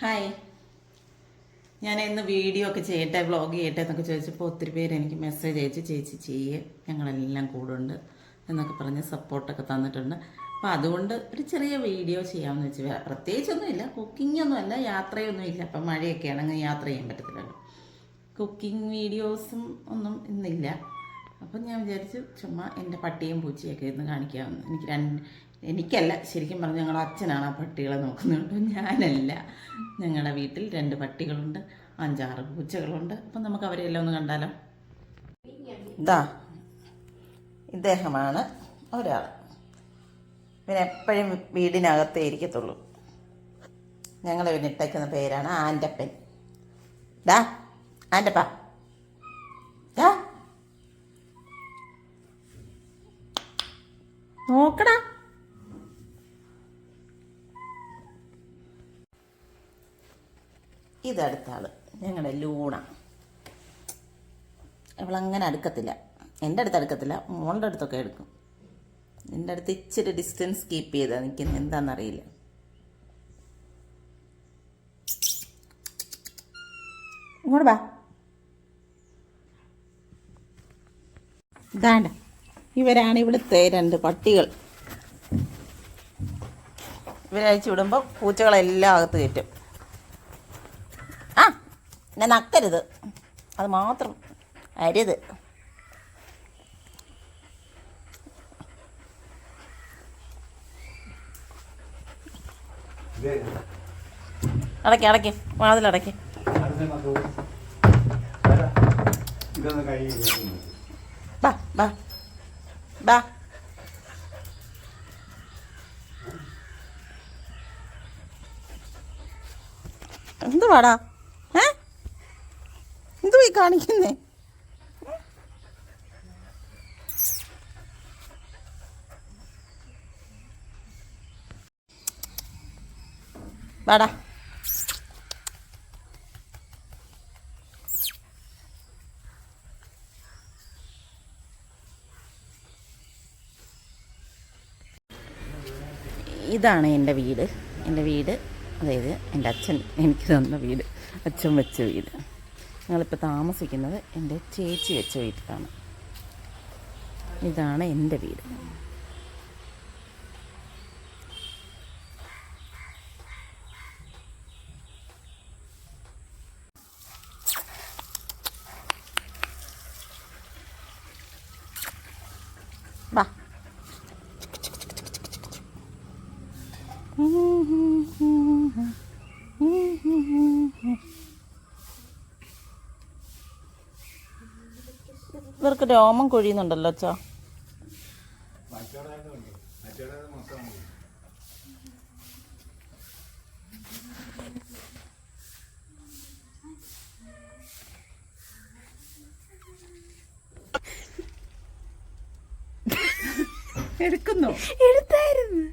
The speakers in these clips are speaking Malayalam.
ഹായ്. ഞാൻ ഇന്ന് വീഡിയോ ഒക്കെ ചെയ്യട്ടെ വ്ളോഗ് ചെയ്യട്ടെ എന്നൊക്കെ ചോദിച്ചപ്പോൾ ഒത്തിരി പേര് എനിക്ക് മെസ്സേജ് അയച്ചു. ചേച്ചി ചെയ്യേ. ഞങ്ങളെല്ലാം കൂടുണ്ട് എന്നൊക്കെ പറഞ്ഞ് സപ്പോർട്ടൊക്കെ തന്നിട്ടുണ്ട്. അപ്പോൾ അതുകൊണ്ട് ഒരു ചെറിയ വീഡിയോ ചെയ്യാമെന്ന് വെച്ച് പ്രത്യേകിച്ചൊന്നുമില്ല കുക്കിംഗ് ഒന്നുമല്ല യാത്രയൊന്നുമില്ല അപ്പം മഴയൊക്കെയാണ് അങ്ങനെ യാത്ര ചെയ്യാൻ പറ്റത്തില്ല കുക്കിംഗ് വീഡിയോസും ഒന്നും ഇന്നില്ല. അപ്പം ഞാൻ വിചാരിച്ചു ചുമ്മാ എന്റെ പട്ടിയും പൂച്ചയൊക്കെ ഇന്ന് കാണിക്കാമെന്ന്. എനിക്ക് രണ്ട് എനിക്കല്ല ശരിക്കും പറഞ്ഞാൽ ഞങ്ങളുടെ അച്ഛനാണ് ആ പട്ടികളെ നോക്കുന്നത് ഞാനല്ല. ഞങ്ങളുടെ വീട്ടിൽ രണ്ട് പട്ടികളുണ്ട് അഞ്ചാറ് പൂച്ചകളുണ്ട്. അപ്പം നമുക്ക് അവരെല്ലാം ഒന്ന് കണ്ടാലോ? ഇതാ ഇദ്ദേഹമാണ് ഒരാൾ. പിന്നെ എപ്പോഴും വീടിനകത്തേ ഇരിക്കത്തുള്ളൂ. ഞങ്ങൾ പിന്നെ ഇട്ടേക്കുന്ന പേരാണ് ആന്റപ്പൻ ഡാ ആന്റപ്പ നോക്കടാ. ഇതടുത്ത ഞങ്ങളുടെ ലൂണ. അവളങ്ങനെ അടുക്കത്തില്ല. എന്റെ അടുത്ത് അടുക്കത്തില്ല. മോളുടെ അടുത്തൊക്കെ എടുക്കും. എന്റെ അടുത്ത് ഇച്ചിരി ഡിസ്റ്റൻസ് കീപ്പ് ചെയ്താൽ നിൽക്കുന്നത് എന്താണെന്നറിയില്ല ഇങ്ങോട്ട് വാ. ഇതാണ്ട. ഇവരാണ് ഇവിടുത്തെ രണ്ട് പട്ടികൾ. ഇവരയച്ചു വിടുമ്പോൾ പൂച്ചകളെല്ലാം അകത്ത് കയറ്റും. ഞാൻ നക്കരുത്. അത് മാത്രം അരുത്. അടയ്ക്ക് അടയ്ക്ക് വാതിലടയ്ക്ക് ബാ. എന്തുവാടാ? കാണിക്കുന്നേ? വാടാ. ഇതാണ് എന്റെ വീട്. എന്റെ വീട് അതായത് എന്റെ അച്ഛൻ എനിക്ക് തന്ന വീട്. അച്ഛൻ വെച്ച വീട്. ഞങ്ങളിപ്പോൾ താമസിക്കുന്നത് എന്റെ ചേച്ചി വെച്ച വീട്ടിലാണ്. ഇതാണ് എന്റെ വീട്. വാ. ഇവർക്ക് രോമം കൊഴിയുന്നുണ്ടല്ലോ അച്ഛാ. എടുക്കുന്നു? എടുത്തായിരുന്നു.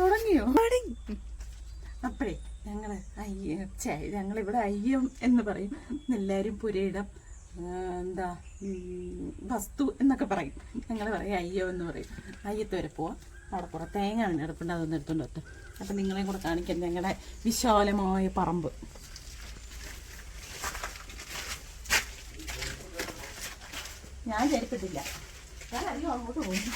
തുടങ്ങിയോ? അപ്പോഴേ ഞങ്ങൾ അയ്യ ഞങ്ങളിവിടെ അയ്യം എന്ന് പറയും. എല്ലാവരും പുരയിടം എന്താ വസ്തു എന്നൊക്കെ പറയും. ഞങ്ങൾ പറയും അയ്യോ എന്ന് പറയും. അയ്യത്ത് വരെ പോവാം. അവിടെ കുറേ തേങ്ങ എടുപ്പുണ്ട് അതൊന്ന് എടുത്തുകൊണ്ട് വത്ത് അപ്പം നിങ്ങളെ കൂടെ കാണിക്കാം ഞങ്ങളുടെ വിശാലമായ പറമ്പ്. ഞാൻ ചെരുപ്പിട്ടില്ല ഞാൻ അധികം അങ്ങോട്ട് പോകുന്നു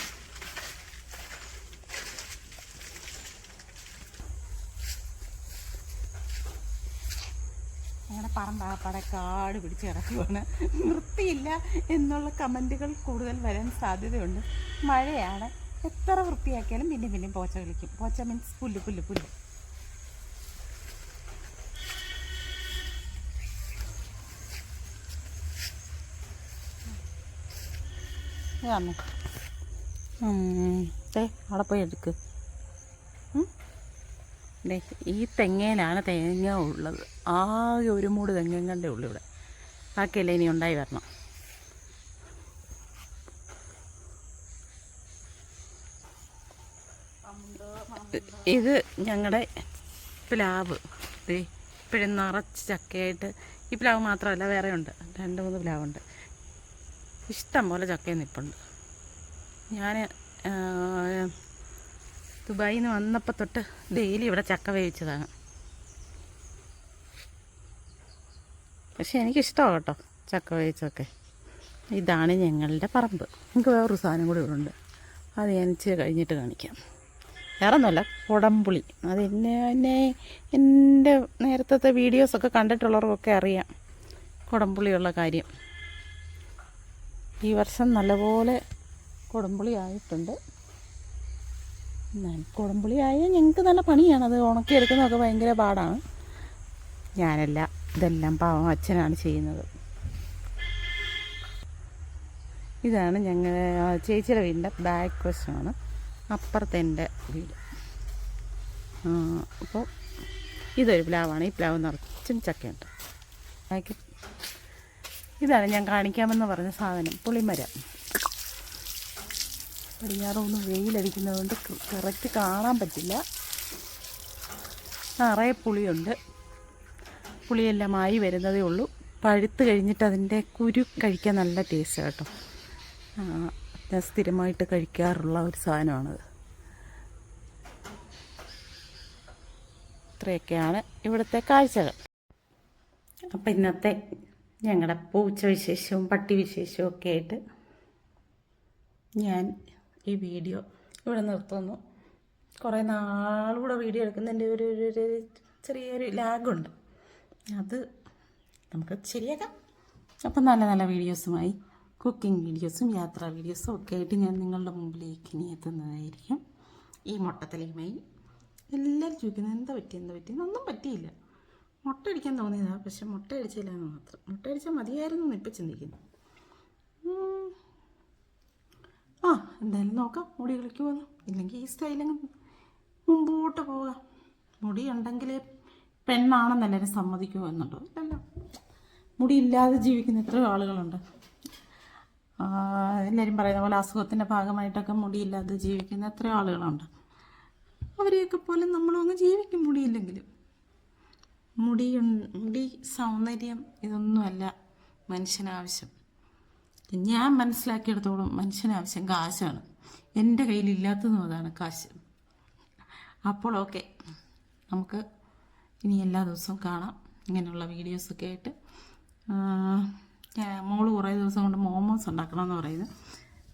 ഞങ്ങളുടെ പറമ്പ് ആപ്പാടെ കാട് പിടിച്ച് കിടക്കുവാണ് വൃത്തിയില്ല എന്നുള്ള കമന്റുകൾ കൂടുതൽ വരാൻ സാധ്യതയുണ്ട്. മഴയാണ്. എത്ര വൃത്തിയാക്കിയാലും പിന്നെ പിന്നെ പോച്ച കളിക്കും പോച്ച മീൻസ് പുല്ല് പുല്ല് പുല്ല്. ഇതാണോ ദേ അവിടെ പോയി എടുക്ക്. ഈ തെങ്ങയിലാണ് തേങ്ങ ഉള്ളത്. ആകെ ഒരു മൂട് തെങ്ങങ്ങളുടെ ഉള്ളൂ ഇവിടെ. ബാക്കിയല്ലേ ഇനി ഉണ്ടായി വരണം. ഇത് ഞങ്ങളുടെ പ്ലാവ്. ഇപ്പോഴും നിറച്ച് ചക്കയായിട്ട്. ഈ പ്ലാവ് മാത്രമല്ല വേറെ ഉണ്ട്. രണ്ട് മൂന്ന് പ്ലാവുണ്ട്. ഇഷ്ടം പോലെ ചക്കയും നിൽപ്പുണ്ട് ഞാൻ ദുബായിൽ നിന്ന് വന്നപ്പോൾ തൊട്ട് ഡെയിലി ഇവിടെ ചക്ക വേവിച്ചതാണ്. പക്ഷെ എനിക്കിഷ്ടമാണ് കേട്ടോ ചക്ക വേവിച്ചതൊക്കെ. ഇതാണ് ഞങ്ങളുടെ പറമ്പ്. എനിക്ക് വേറൊരു സാധനം കൂടി ഇവിടെ ഉണ്ട്. അത് എനിച്ച് കഴിഞ്ഞിട്ട് കാണിക്കാം. വേറെ ഒന്നുമല്ല കുടംപുളി. അത് എന്നെ എന്നെ എന്റെ നേരത്തെ വീഡിയോസൊക്കെ കണ്ടിട്ടുള്ളവർക്കൊക്കെ അറിയാം കുടംപുളിയുള്ള കാര്യം. ഈ വർഷം നല്ലപോലെ കുടംപുളി ആയിട്ടുണ്ട്. കുടംപുളി ആയാൽ ഞങ്ങൾക്ക് നല്ല പണിയാണ്. അത് ഉണക്കി ഉണക്കിയെടുക്കുന്നതൊക്കെ ഭയങ്കര പാടാണ്. ഞാനല്ല ഇതെല്ലാം പാവം അച്ഛനാണ് ചെയ്യുന്നത്. ഇതാണ് ഞങ്ങൾ ചേച്ചിയുടെ വീടിന്റെ ബാക്ക് വശമാണ്. അപ്പുറത്തെ എന്റെ വീട്. അപ്പോൾ ഇതൊരു പ്ലാവാണ്. ഈ പ്ലാവ് നിറച്ചും ചക്കയുണ്ട്. ഇതാണ് ഞാൻ കാണിക്കാമെന്ന് പറഞ്ഞ സാധനം. പുളിമരം. പടിഞ്ഞാറൊന്ന് വെയിലടിക്കുന്നതുകൊണ്ട് കറക്റ്റ് കാണാൻ പറ്റില്ല. നിറയെ പുളിയുണ്ട്. പുളിയെല്ലാം ആയി വരുന്നതേ ഉള്ളൂ. പഴുത്ത് കഴിഞ്ഞിട്ട് അതിന്റെ കുരു കഴിക്കാൻ നല്ല ടേസ്റ്റ് കേട്ടോ. ഞാൻ സ്ഥിരമായിട്ട് കഴിക്കാറുള്ള ഒരു സാധനമാണത്. ഇത്രയൊക്കെയാണ് ഇവിടുത്തെ കാഴ്ചകൾ. അപ്പം ഇന്നത്തെ ഞങ്ങളുടെ പൂച്ച വിശേഷവും പട്ടി വിശേഷവും ഒക്കെ ആയിട്ട് ഞാൻ ഈ വീഡിയോ ഇവിടെ നിർത്തുന്നു. കുറേ നാളുകൂടെ വീഡിയോ എടുക്കുന്നതിന്റെ ഒരു ഒരു ചെറിയൊരു ലാഗുണ്ട്. അത് നമുക്ക് ശരിയാക്കാം. അപ്പം നല്ല നല്ല വീഡിയോസുമായി കുക്കിംഗ് വീഡിയോസും യാത്രാ വീഡിയോസും ഒക്കെ ആയിട്ട് ഞാൻ നിങ്ങളുടെ മുമ്പിലേക്ക് ഇനി എത്തുന്നതായിരിക്കും. ഈ മുട്ടത്തലയുമായി എല്ലാവരും ചോദിക്കുന്നത് എന്താ പറ്റി എന്താ പറ്റി? ഒന്നും പറ്റിയില്ല. മുട്ട അടിക്കാൻ തോന്നിയതാണ് പക്ഷെ മുട്ട അടിച്ചില്ല എന്ന് മാത്രം. മുട്ട അടിച്ചാൽ മതിയായിരുന്നു ഇപ്പം ചിന്തിക്കുന്നു ഉം. ആ എന്തായാലും നോക്കാം. മുടി കളിക്കുമോ ഇല്ലെങ്കിൽ ഈ സ്റ്റൈലിങ് മുമ്പോട്ട് പോകാം. മുടി ഉണ്ടെങ്കിൽ പെണ്ണാണെന്ന് എല്ലാവരും സമ്മതിക്കുമോ എന്നുണ്ടോ? ഇല്ലല്ലോ. മുടി ഇല്ലാതെ ജീവിക്കുന്ന എത്രയോ ആളുകളുണ്ട്. എല്ലാവരും പറയുന്ന പോലെ അസുഖത്തിന്റെ ഭാഗമായിട്ടൊക്കെ മുടിയില്ലാതെ ജീവിക്കുന്ന എത്രയോ ആളുകളുണ്ട്. അവരെയൊക്കെ പോലെ നമ്മളും അങ്ങ് ജീവിക്കും മുടിയില്ലെങ്കിലും. മുടി മുടി സൗന്ദര്യം ഇതൊന്നുമല്ല മനുഷ്യനാവശ്യം. ഞാൻ മനസ്സിലാക്കിയെടുത്തോളം മനുഷ്യനാവശ്യം കാശാണ്. എന്റെ കയ്യിലില്ലാത്തതും അതാണ് കാശ്. അപ്പോൾ ഓക്കെ. നമുക്ക് ഇനി എല്ലാ ദിവസവും കാണാം. ഇങ്ങനെയുള്ള വീഡിയോസൊക്കെ ആയിട്ട്. മോൾ കുറേ ദിവസം കൊണ്ട് മോമോസ് ഉണ്ടാക്കണമെന്ന് പറയുന്നത്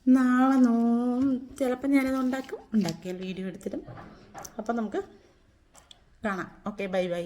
നാളെ നോ ചിലപ്പോൾ ഞാനത് ഉണ്ടാക്കും. ഉണ്ടാക്കിയാൽ വീഡിയോ എടുത്തിടും. അപ്പം നമുക്ക് കാണാം. Okay bye bye.